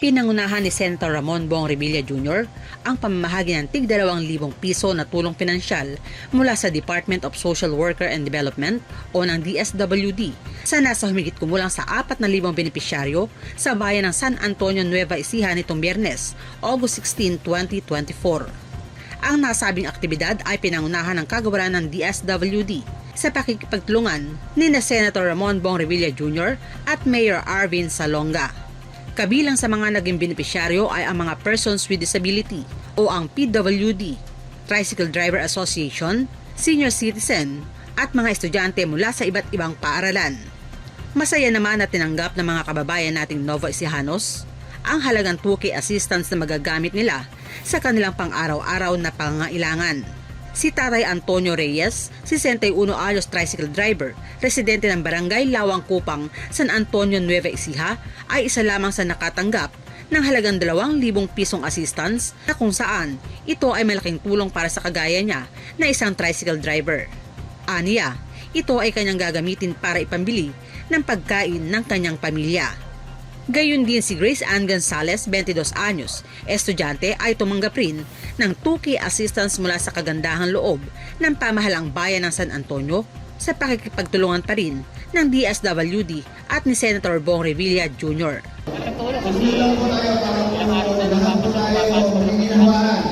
Pinangunahan ni Senator Ramon Bong Revilla Jr. ang pamamahagi ng tig 2,000 piso na tulong pinansyal mula sa Department of Social Worker and Development o ng DSWD sa nasa humigit kumulang sa 4,000 benepisyaryo sa bayan ng San Antonio, Nueva Ecija nitong Biyernes, August 16, 2024. Ang nasabing aktibidad ay pinangunahan ng kagawaran ng DSWD sa pakikipagtulungan ni na Senator Ramon Bong Revilla Jr. at Mayor Arvin Salonga. Kabilang sa mga naging benepisyaryo ay ang mga persons with disability o ang PWD, Tricycle Driver Association, senior citizen at mga estudyante mula sa iba't ibang paaralan. Masaya naman na tinanggap ng mga kababayan nating Nova Ecijanos ang halagang 2K assistance na magagamit nila sa kanilang pang-araw-araw na pangangailangan. Si Tatay Antonio Reyes, 61 anyos tricycle driver, residente ng Barangay Lawang Kupang, San Antonio, Nueva Ecija, ay isa lamang sa nakatanggap ng halagang 2,000 pisong assistance na kung saan ito ay malaking tulong para sa kagaya niya na isang tricycle driver. Aniya, ito ay kanyang gagamitin para ipambili ng pagkain ng kanyang pamilya. Gayun din si Grace Ann Gonzalez, 22 anyos, estudyante ay tumanggap rin ng 2K assistance mula sa kagandahang loob ng pamahalang bayan ng San Antonio sa pakikipagtulungan pa rin ng DSWD at ni Senator Bong Revilla Jr. Nakatulong kasi na napapasok papasok ko sa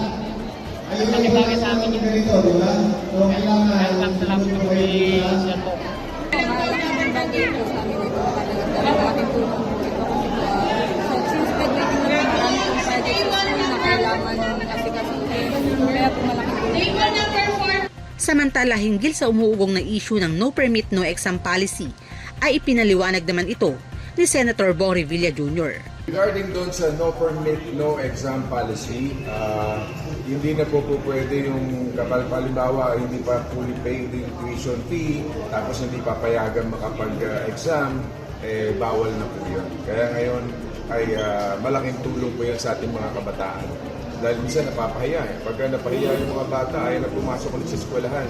Malaking bagay sa amin yung kahit lang salamat ko kay Sir Bong. Malaking bagay po sa amin ito. Talagang malaking tulong po ito. Kasi po, ah, so, since graduating na po kami ng project po na kailangan po malaking tulong. Samantala hinggil sa umuugong na issue ng no permit no exam policy ay ipinaliwanag naman ito ni Senator Bong Revilla Jr. Regarding doon sa no permit, no exam policy, ah, hindi na po po pwede yung kapal palimbawa, hindi pa fully paid yung tuition fee, tapos hindi papayagan makapag-exam, eh, bawal na po yun. Kaya ngayon ay ah, malaking tulong po yan sa ating mga kabataan. Dahil minsan napapahiya eh. Pagka napahiya yung mga bata, ayaw na pumasok ulit sa eskwelahan.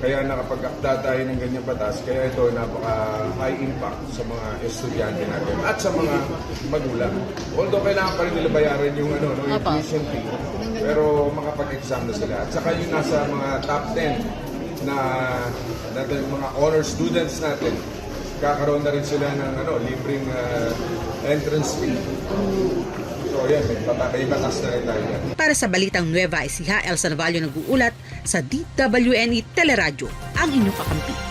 Kaya nakapag-akda tayo ng ganyang batas, kaya ito napaka high impact sa mga estudyante natin at sa mga magulang. Although kailangan pa rin nila bayaran yung ano, no, yung tuition fee, pero makapag-exam na sila. At saka yung nasa mga top 10 na, na mga honor students natin, kakaroon na rin sila ng ano, libreng ah, entrance fee. So yan, may, may na rin tayo. Para sa Balitang Nueva Ecija, Elsa Navallo nag-uulat sa DWNE Teleradyo, ang inyong kakampi.